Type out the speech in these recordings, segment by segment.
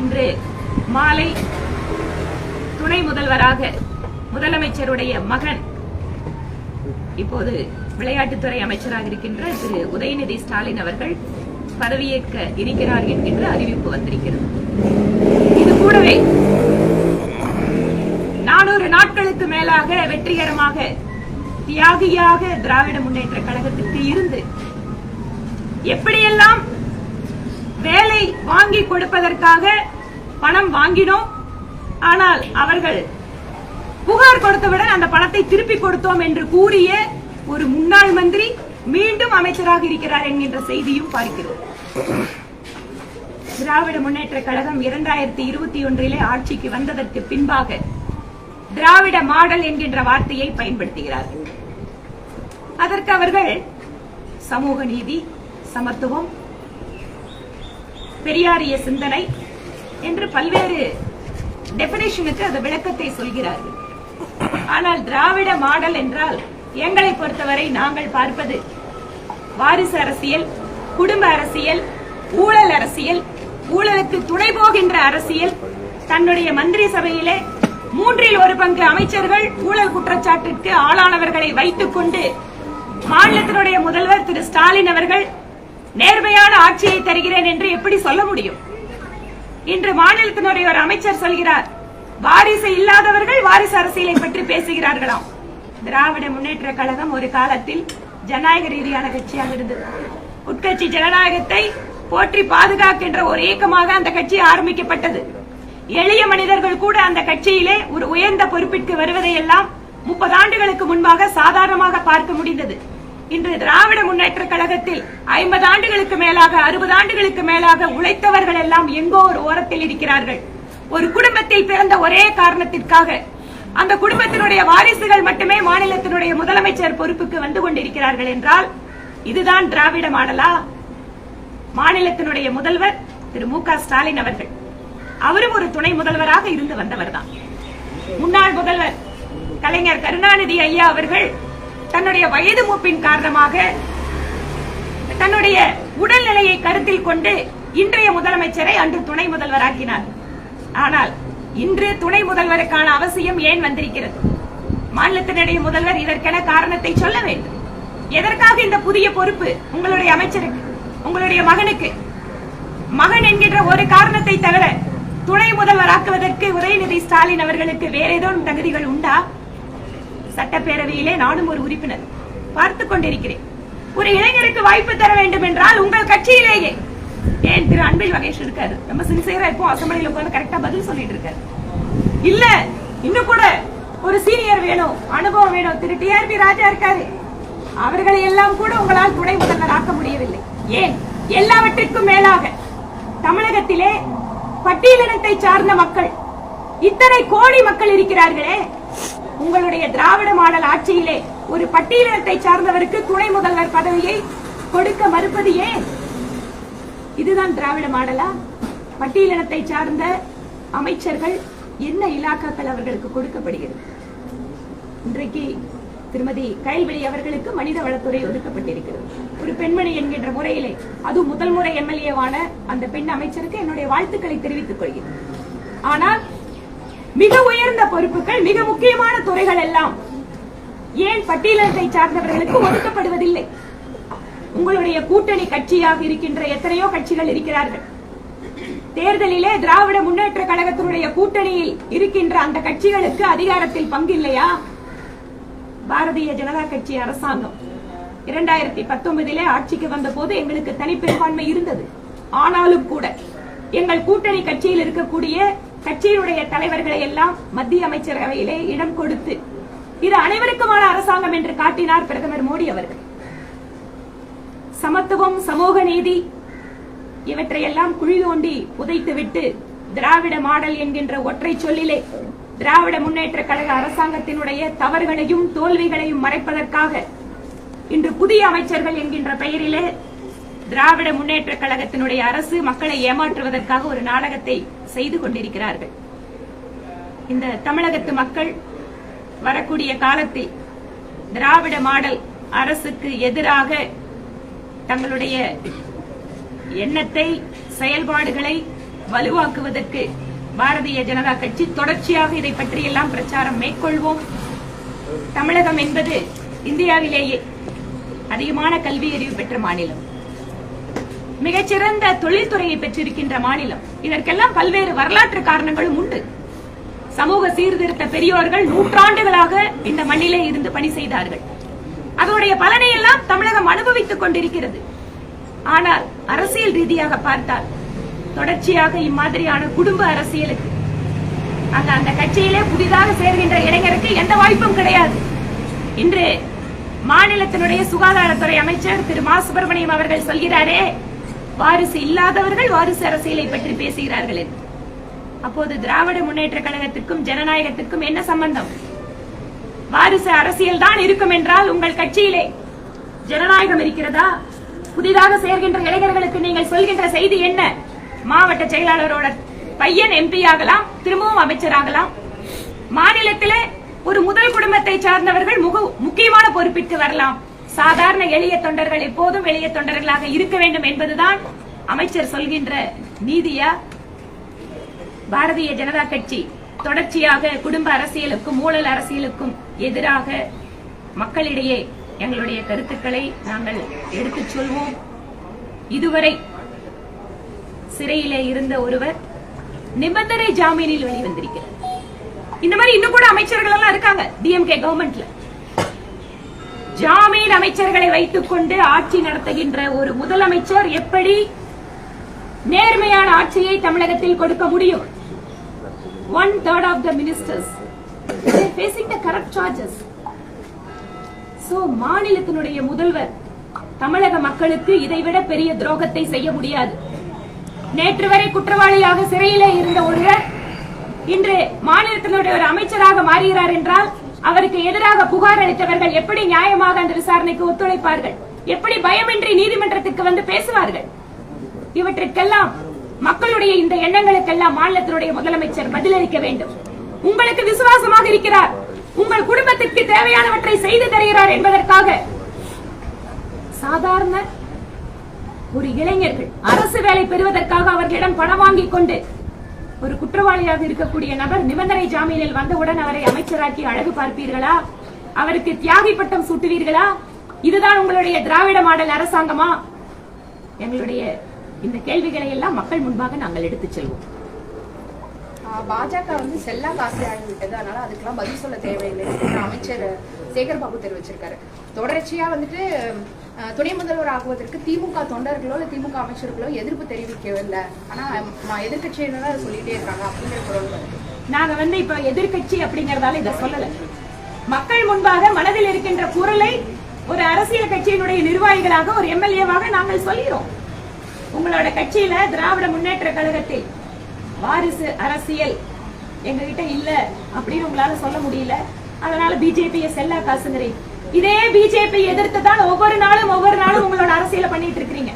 இன்று மாலை துணை முதல்வராக முதலமைச்சருடைய மகன் இப்போது விளையாட்டுத்துறை அமைச்சராக இருக்கின்ற திரு. உதயநிதி ஸ்டாலின் அவர்கள் பதவியேற்க இருக்கிறார் என்கின்ற அறிவிப்பு வந்திருக்கிறது. இது கூடவே நானூறு நாட்களுக்கு மேலாக வெற்றிகரமாக தியாகியாக திராவிட முன்னேற்ற கழகத்திற்கு இருந்து எப்படியெல்லாம் வேலை வாங்கி கொடுப்பதற்காக பணம் வாங்கினோம். ஆனால் அவர்கள் புகார் கொடுத்தவுடன் அந்த பணத்தை திருப்பி கொடுத்தோம் என்று கூறிய ஒரு முன்னாள் மந்திரி மீண்டும் அமைச்சராக இருக்கிறார் என்கின்ற செய்தியும் பார்க்கிறோம். திராவிட முன்னேற்ற கழகம் இரண்டாயிரத்தி இருபத்தி ஒன்றிலே ஆட்சிக்கு வந்ததற்கு பின்பாக திராவிட மாடல் என்கின்ற வார்த்தையை பயன்படுத்துகிறார்கள். அதற்கு அவர்கள் சமூக நீதி சமத்துவம் பெரியாரிய சிந்தனை என்று பல்வேறு டெபினேஷனுக்கு அது விளக்கத்தை சொல்கிறார்கள் ஆனால் திராவிட மாடல் என்றால் எங்களை பொறுத்தவரை நாங்கள் பார்ப்பது வாரிசு அரசியல் குடும்ப அரசியல் ஊழல் அரசியல் ஊழலுக்கு துணை போகின்ற அரசியல். தன்னுடைய மந்திரி சபையிலே மூன்றில் ஒரு பங்கு அமைச்சர்கள் ஊழல் குற்றச்சாட்டிற்கு ஆளானவர்களை வைத்துக் கொண்டு மாநிலத்தினுடைய முதல்வர் திரு ஸ்டாலின் அவர்கள் நேர்மையான ஆட்சியை தருகிறேன் என்று எப்படி சொல்ல முடியும்? இன்று மாநிலத்தினுடைய ஒரு அமைச்சர் சொல்கிறார் வாரிசு இல்லாதவர்கள் வாரிசு அரசியலை பற்றி பேசுகிறார்களாம். திராவிட முன்னேற்ற கழகம் ஒரு காலத்தில் ஜனநாயக ரீதியான கட்சியாக இருந்தது. உட்கட்சி ஜனநாயகத்தை போற்றி பாதுகாக்கின்ற ஒரு இயக்கமாக அந்த கட்சி ஆரம்பிக்கப்பட்டது. எளிய மனிதர்கள் கூட அந்த கட்சியிலே ஒரு உயர்ந்த பொறுப்பிற்கு வருவதையெல்லாம் முப்பது ஆண்டுகளுக்கு முன்பாக சாதாரணமாக பார்க்க முடிந்தது. இன்று திராவிட முன்னேற்ற கழகத்தில் ஐம்பது ஆண்டுகளுக்கு மேலாக அறுபது ஆண்டுகளுக்கு மேலாக உழைத்தவர்கள் எல்லாம் எங்கோ ஒரு ஓரத்தில் இருக்கிறார்கள். ஒரு குடும்பத்தில் பிறந்த ஒரே காரணத்திற்காக அந்த குடும்பத்தினுடைய வாரிசுகள் மட்டுமே மாநிலத்தினுடைய முதலமைச்சர் பொறுப்புக்கு வந்து கொண்டிருக்கிறார்கள் என்றால் இதுதான் திராவிட மாடலா? மாநிலத்தினுடைய முதல்வர் திரு மு க ஸ்டாலின் அவர்கள். அவரும் ஒரு துணை முதல்வராக இருந்து வந்தவர் தான் முன்னாள் முதல்வர் கலைஞர் கருணாநிதி ஐயா அவர்கள் தன்னுடைய வயது மூப்பின் காரணமாக தன்னுடைய உடல்நிலையை கருத்தில் கொண்டு இன்றைய முதலமைச்சரை அன்று துணை முதல்வராக்கினார். ஆனால் இன்று துணை முதல்வருக்கான அவசியம் ஏன் வந்திருக்கிறது? மாநிலத்தினுடைய முதல்வர் இதற்கென காரணத்தை சொல்ல வேண்டும். எதற்காக இந்த புதிய பொறுப்பு உங்களுடைய அமைச்சருக்கு உங்களுடைய மகனுக்கு? மகன் என்கின்ற ஒரு காரணத்தை தவிர துணை முதல்வராக்குவதற்கு உதயநிதி ஸ்டாலின் அவர்களுக்கு வேற ஏதோ தகுதிகள் உண்டா? சட்டப்பேரவையிலே நானும் ஒரு உறுப்பினர். பார்த்துக் கொண்டிருக்கிறேன். ஒரு இளைஞருக்கு வாய்ப்பு தர வேண்டும் என்றால் உங்கள் கட்சியிலேயே. ஏன் திரு அன்பில் மகேஷ் இருக்காரு? நம்ம சின்சியரா இப்போ அசம்பிளில உட்கார்ந்து கரெக்டா பதில் சொல்லிட்டு இருக்காரு. இல்ல இன்னும் கூட ஒரு சீனியர் வேணும் அனுபவம் வேணும். திரு டிஆர்பி ராஜா இருக்காரு. அவர்களை எல்லாம் கூட உங்களால் துணை முதல்வர் ஆக்க முடியவில்லை. ஏன்? எல்லாவற்றிற்கும் மேலாக தமிழகத்திலே பட்டியலினத்தை சார்ந்த மக்கள் இத்தனை கோடி மக்கள் இருக்கிறார்களே உங்களுடைய திராவிட மாடல் ஆட்சியிலே ஒரு பட்டியலினத்தை சார்ந்தவருக்கு துணை முதல்வர் பதவியை கொடுக்க மறுப்பது ஏன்? இதுதான் திராவிட மாடலா? பட்டியலினத்தை சார்ந்த அமைச்சர்கள் என்ன இலாக்காக்கள் அவர்களுக்கு கொடுக்கப்படுகிறது? இன்றைக்கு திருமதி கைல்வெளி அவர்களுக்கு மனித வளத்துறை ஒதுக்கப்பட்டிருக்கிறது. ஒரு பெண்மணி என்கின்ற முறையிலே அது முதல் முறை எம்எல்ஏவான அந்த பெண் அமைச்சருக்கு என்னுடைய வாழ்த்துக்களை தெரிவித்துக் கொள்கிறேன். ஆனால் மிக உயர்ந்த பொறுப்புகள் மிக முக்கியமான துறைகள் எல்லாம் ஏன் பட்டியலத்தை சார்ந்தவர்களுக்கு ஒதுக்கப்படுவதில்லை? உங்களுடைய கூட்டணி கட்சியாக இருக்கின்ற எத்தனையோ கட்சிகள் இருக்கிறார்கள். தேர்தலிலே திராவிட முன்னேற்ற கழகத்தினுடைய கூட்டணியில் இருக்கின்ற அந்த கட்சிகளுக்கு அதிகாரத்தில் பங்கு இல்லையா பாரதிய ஜனதா கட்சி அரசாங்கம். இரண்டாயிரத்தி பத்தொன்பதிலே ஆட்சிக்கு வந்த போது எங்களுக்கு தனிப்பெரும்பான்மை இருந்தது. ஆனாலும் கூட எங்கள் கூட்டணி கட்சியில் இருக்கக்கூடிய கட்சியினுடைய தலைவர்களை எல்லாம் மத்திய அமைச்சரவையிலே இடம் கொடுத்து இது அனைவருக்குமான அரசாங்கம் என்று காட்டினார் பிரதமர் மோடி அவர்கள். சமத்துவம் சமூக நீதி இவற்றையெல்லாம் குழி தோண்டி புதைத்துவிட்டு திராவிட மாடல் என்கின்ற ஒற்றை சொல்லிலே திராவிட முன்னேற்ற கழக அரசாங்கத்தினுடைய தவறுகளையும் தோல்விகளையும் மறைப்பதற்காக இன்று புதிய அமைச்சர்கள் என்கின்ற பெயரிலே திராவிட முன்னேற்ற கழகத்தினுடைய அரசு மக்களை ஏமாற்றுவதற்காக ஒரு நாடகத்தை செய்து கொண்டிருக்கிறார்கள். இந்த தமிழகத்து மக்கள் வரக்கூடிய காலத்தில் திராவிட மாடல் அரசுக்கு எதிராக தங்களுடைய எண்ணத்தை செயல்பாடுகளை வலுவாக்குவதற்கு பாரதிய ஜனதா கட்சி தொடர்ச்சியாக இதை பற்றியெல்லாம் பிரச்சாரம் மேற்கொள்வோம். தமிழகம் என்பது இந்தியாவிலேயே அதிகமான கல்வி அறிவு பெற்ற மாநிலம். மிகச்சிறந்த தொழில்துறையை பெற்றிருக்கின்ற மாநிலம். இதற்கெல்லாம் பல்வேறு வரலாற்று காரணங்களும் உண்டு. சமூக சீர்திருத்த பெரியோர்கள் நூற்றாண்டுகளாக இந்த மண்ணிலே இருந்து பணி செய்தார்கள். அதனுடைய பலனை எல்லாம் தமிழகம் அனுபவித்துக் கொண்டிருக்கிறது. ஆனால் அரசியல் ரீதியாக பார்த்தால் தொடர்ச்சியாக இம்மாதிரியான குடும்ப அரசியலுக்கு அந்த அந்த கட்சியிலே புதிதாக சேர்கின்ற இளைஞருக்கு எந்த வாய்ப்பும் கிடையாது. இன்று மாநிலத்தினுடைய சுகாதாரத்துறை அமைச்சர் திரு மா. சுப்பிரமணியம் அவர்கள் சொல்கிறாரே வாரிசு இல்லாதவர்கள் வாரிசு அரசியலை பற்றி பேசுகிறார்கள் என்று. அப்போது திராவிட முன்னேற்ற கழகத்திற்கும் ஜனநாயகத்திற்கும் என்ன சம்பந்தம்? வாரிசு அரசியல் தான் இருக்கும் என்றால் உங்கள் கட்சியிலே ஜனநாயகம் இருக்கிறதா? புதிதாக சேர்கின்ற இளைஞர்களுக்கு நீங்கள் சொல்கின்ற செய்தி என்ன? மாவட்ட செயலாளரோட பையன் எம்பி ஆகலாம் திரும்பவும் அமைச்சராகலாம் மாநிலத்திலே ஒரு முதல் குடும்பத்தை சார்ந்தவர்கள் முக- முக்கியமான பொறுப்பிற்கு வரலாம். சாதாரண எளிய தொண்டர்கள் எப்போதும் எளிய தொண்டர்களாக இருக்க வேண்டும் என்பதுதான் அமைச்சர் சொல்கின்ற நீதியா பாரதிய ஜனதா கட்சி. தொடர்ச்சியாக குடும்ப அரசியலுக்கும் ஊழல் அரசியலுக்கும் எதிராக மக்களிடையே எங்களுடைய கருத்துக்களை நாங்கள் எடுத்துச் சொல்வோம். இதுவரை சிறையிலே இருந்த ஒருவர் நிபந்தனை ஜாமீனில் வெளிவந்திருக்கிறார். இந்த மாதிரி இன்னும் கூட அமைச்சர்கள் எல்லாம் இருக்காங்க டிஎம்கே கவர்மெண்ட்ல ஜாமீன் அமைச்சர்களை வைத்துக் கொண்டு ஆட்சி நடத்துகின்ற ஒரு முதலமைச்சர் எப்படி நேர்மையான ஆட்சியை தமிழகத்தில் கொடுக்க முடியும்? One third of the ministers facing the corrupt charges so மாநிலத்தினுடைய முதல்வர் தமிழக மக்களுக்கு இதைவிட பெரிய துரோகத்தை செய்ய முடியாது. நேற்று வரை குற்றவாளியாக சிறையிலே இருந்த ஒருவர் இன்று மாநிலத்தினுடைய ஒரு அமைச்சராக மாறுகிறார் என்றால் அவருக்கு எதிராக புகார் அளித்தவர்கள் எப்படி நியாயமாக அந்த விசாரணைக்கு ஒத்துழைப்பார்கள்? எப்படி பயமின்றி நீதிமன்றத்துக்கு வந்து பேசுவார்கள்? இவற்றிற்கெல்லாம் மக்களுடைய இந்த எண்ணங்களுக்கெல்லாம் மாநிலத்தினுடைய முதலமைச்சர் பதிலளிக்க வேண்டும். உங்களுக்கு விசுவாசமாக இருக்கிறார். உங்கள் குடும்பத்திற்கு தேவையானவற்றை செய்து தருகிறார் என்பதற்காக சாதாரண ஒரு இளைஞர்கள் அரசு வேலை பெறுவதற்காக அவர்களிடம் பணம் வாங்கிக் கொண்டு ஒரு குற்றவாளியாக இருக்கக்கூடிய நபர் நிபந்தனை ஜாமீனில் வந்தவுடன் அவரை அமைச்சராக்கி அழகு பார்ப்பீர்களா? அவருக்கு தியாகி பட்டம் சூட்டுவீர்களா? இதுதான் உங்களுடைய திராவிட மாடல் அரசாங்கமா? எங்களுடைய இந்த கேள்விகளை எல்லாம் மக்கள் முன்பாக நாங்கள் எடுத்துச் செல்வோம். பாஜக வந்து செல்லா காசி ஆகிவிட்டது அதனால அதுக்கெல்லாம் பதில் சொல்ல தேவையில்லை. அமைச்சர் சேகர் பாபு தெரிவிச்சிருக்காரு. தொடர்ச்சியா வந்துட்டு துணை முதல்வர் ஆகுவதற்கு திமுக தொண்டர்களோ இல்ல திமுக அமைச்சர்களோ எதிர்ப்பு தெரிவிக்கவில்லை. ஆனா ம- அதை சொல்லிட்டே இருக்காங்க அப்படிங்கிற குரல் வருது. நாங்க வந்து இப்ப எதிர்க்கட்சி அப்படிங்கறதால இதை சொல்லல. மக்கள் முன்பாக மனதில் இருக்கின்ற குரலை ஒரு அரசியல் கட்சியினுடைய நிர்வாகிகளாக ஒரு எம்எல்ஏவாக நாங்கள் சொல்கிறோம் உங்களோட கட்சியில திராவிட முன்னேற்ற கழகத்தில் வாரிசு அரசியல் எங்ககிட்ட இல்ல அப்படின்னு உங்களால சொல்ல முடியல. அதனால பிஜேபி செல்லா காசுங்கிறீங்க. இதே பிஜேபி எதிர்த்து தான் ஒவ்வொரு நாளும் ஒவ்வொரு நாளும் உங்களோட அரசியலை பண்ணிட்டு இருக்கிறீங்க.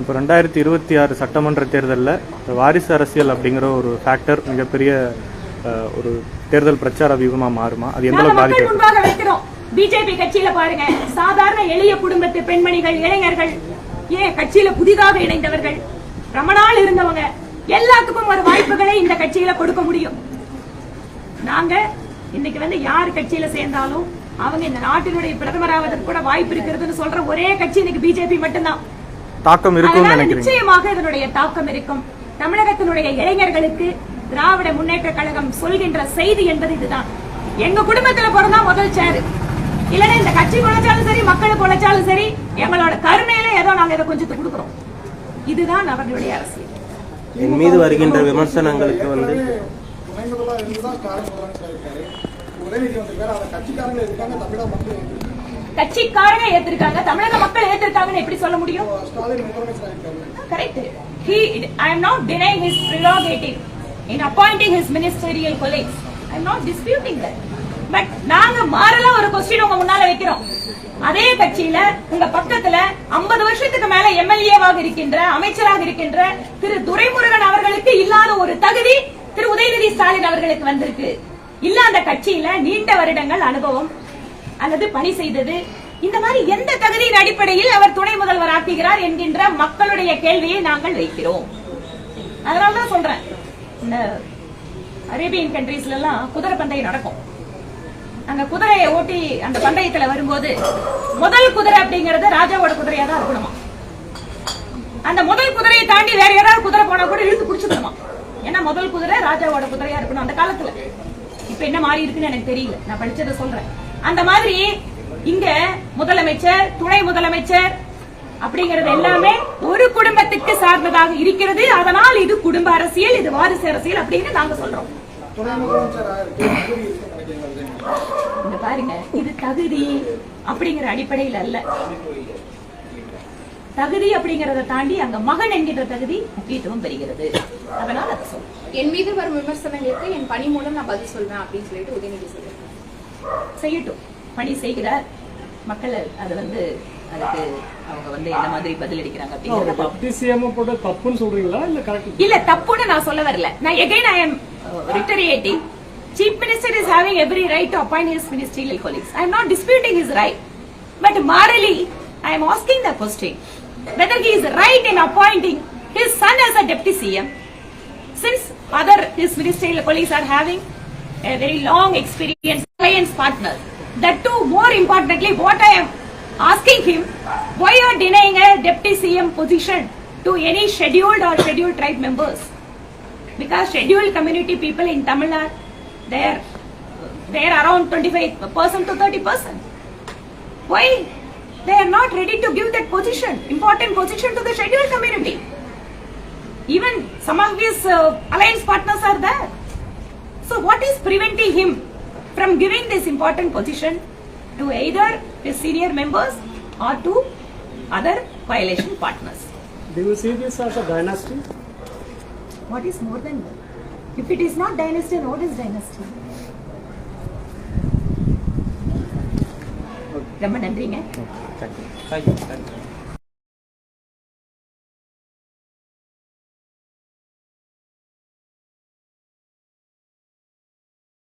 இப்போ ரெண்டாயிரத்தி இருபத்தி ஆறு சட்டமன்ற தேர்தலில் வாரிசு அரசியல் அப்படிங்கிற ஒரு ஃபேக்டர் மிகப்பெரிய ஒரு தேர்தல் பிரச்சார வியூகமாக மாறுமா? அது எந்த அளவுக்கு வைக்கிறோம். பிஜேபி கட்சியில பாருங்க. சாதாரண எளிய குடும்பத்து பெண்மணிகள் இளைஞர்கள் ஏன் கட்சியில புதிதாக இணைந்தவர்கள். ரொம்ப நாள் இருந்தவங்க எல்லாத்துக்கும் ஒரு வாய்ப்புகளை இந்த கட்சியில கொடுக்க முடியும். நாங்க இன்னைக்கு வந்து யார் கட்சியில சேர்ந்தாலும் அவங்க இந்த நாட்டினுடைய பிரதமராவதற்கு கூட வாய்ப்பு இருக்கிறதுன்னு சொல்ற ஒரே கட்சி இன்னைக்கு பிஜேபி மட்டும்தான். தாக்கம் நினைக்கிறீங்க? நிச்சயமாக இதனுடைய தாக்கம் இருக்கும். தமிழகத்தினுடைய இளைஞர்களுக்கு திராவிட முன்னேற்ற கழகம் சொல்கின்ற செய்தி என்பது இதுதான். எங்க குடும்பத்துல பிறந்தா முதல் சேரு இல்லன்னா இந்த கட்சி உழைச்சாலும் சரி மக்களுக்கு உழைச்சாலும் சரி எங்களோட கருணையில ஏதோ நாங்க இதை கொஞ்சத்து கொடுக்கிறோம் இதுதான் அவர்களுடைய அரசியல் என் மீது வருகின்ற விமர்சனங்களுக்கு வந்து கட்சிக்காரங்க ஏத்திருக்காங்க தமிழக மக்கள் ஏத்திருக்காங்கன்னு எப்படி சொல்ல முடியும் Correct. He, I am not denying his prerogative in appointing his ministerial colleagues. I am not disputing that. But நாங்க மாறல ஒரு கொஸ்டின் உங்க முன்னால வைக்கிறோம் அதே கட்சியில உங்க பக்கத்துல 50 வருஷத்துக்கு மேல எம்எல்ஏவாக இருக்கின்ற அமைச்சராக இருக்கின்ற திரு துரைமுருகன் அவர்களுக்கு இல்லாத ஒரு தகுதி திரு உதயநிதி ஸ்டாலின் அவர்களுக்கு வந்திருக்கு. இல்லாத கட்சியில நீண்ட வருடங்கள் அனுபவம் அல்லது பணி செய்தது. இந்த மாதிரி எந்த தகுதியின் அடிப்படையில் அவர் துணை முதல்வர் ஆக்குகிறார் என்கின்ற மக்களுடைய கேள்வியை நாங்கள் வைக்கிறோம். அதனாலதான் சொல்றேன். இந்த அரேபியன் கண்ட்ரீஸ்ல எல்லாம் குதிரை பந்தயம் நடக்கும். அந்த குதிரையை ஓட்டி அந்த பந்தயத்துல வரும்போது முதல் குதிரை அப்படிங்கறது ராஜாவோட குதிரையா தான் இருக்கணுமா? அந்த முதல் குதிரையை தாண்டி வேற யாராவது குதிரை போனா கூட இழுத்து குடிச்சுக்கணுமா ஏன்னா முதல் குதிரை ராஜாவோட குதிரையா இருக்கணும் அந்த காலத்துல. இப்ப என்ன மாறி இருக்குன்னு எனக்கு தெரியல. நான் படிச்சதை சொல்றேன். அந்த மாதிரி இங்க முதலமைச்சர் துணை முதலமைச்சர் அப்படிங்கறது எல்லாமே ஒரு குடும்பத்துக்கு சார்ந்ததாக இருக்கிறது. அதனால் இது குடும்ப அரசியல் இது வாரிசு அரசியல் அப்படின்னு நாங்க சொல்றோம். இங்க பாருங்க இது தகுதி அப்படிங்கிற அடிப்படையில் அல்ல. தகுதி அப்படிங்கறத தாண்டி அங்க மகன் என்கின்ற தகுதி முக்கியத்துவம் பெறுகிறது. அதனால அதை சொல்றேன் என் மீது வரும் விமர்சனங்களுக்கு என் பணி மூலம் நான் பதில் சொல்வேன் அப்படின்னு சொல்லிட்டு உதயநிதி சொல்றாரு. செய்யட்டும். பணி செய்கிறார். மக்கள் அது வந்து அதுக்கு அவங்க வந்து என்ன மாதிரி அப்படிங்கறத. டெப்டி சிஎம் போட்டு தப்புன்னு சொல்றீங்களா இல்ல கரெக்ட் இல்ல தப்புன்னு நான் சொல்ல வரல. நான் again I reiterating Chief Minister is having every right to appoint his ministerial colleagues. I am not disputing his right. But morally, I am asking the question whether he is right in appointing his son as a deputy CM since other his ministerial colleagues are having a very long experience, alliance partner. That too, more importantly, what I am asking him, why are denying a deputy CM position to any scheduled or scheduled tribe members? Because scheduled community people in Tamil Nadu they are they are around 25% to 30% why they are not ready to give that position important position to the scheduled community even some of his uh, alliance partners are there. So what is preventing him from giving this important position to either his senior members or to other coalition partners? Do you see this as a dynasty? What is more than that? If it is not dynasty, then what is dynasty? ரொம்ப நன்றிங்க thank you thank you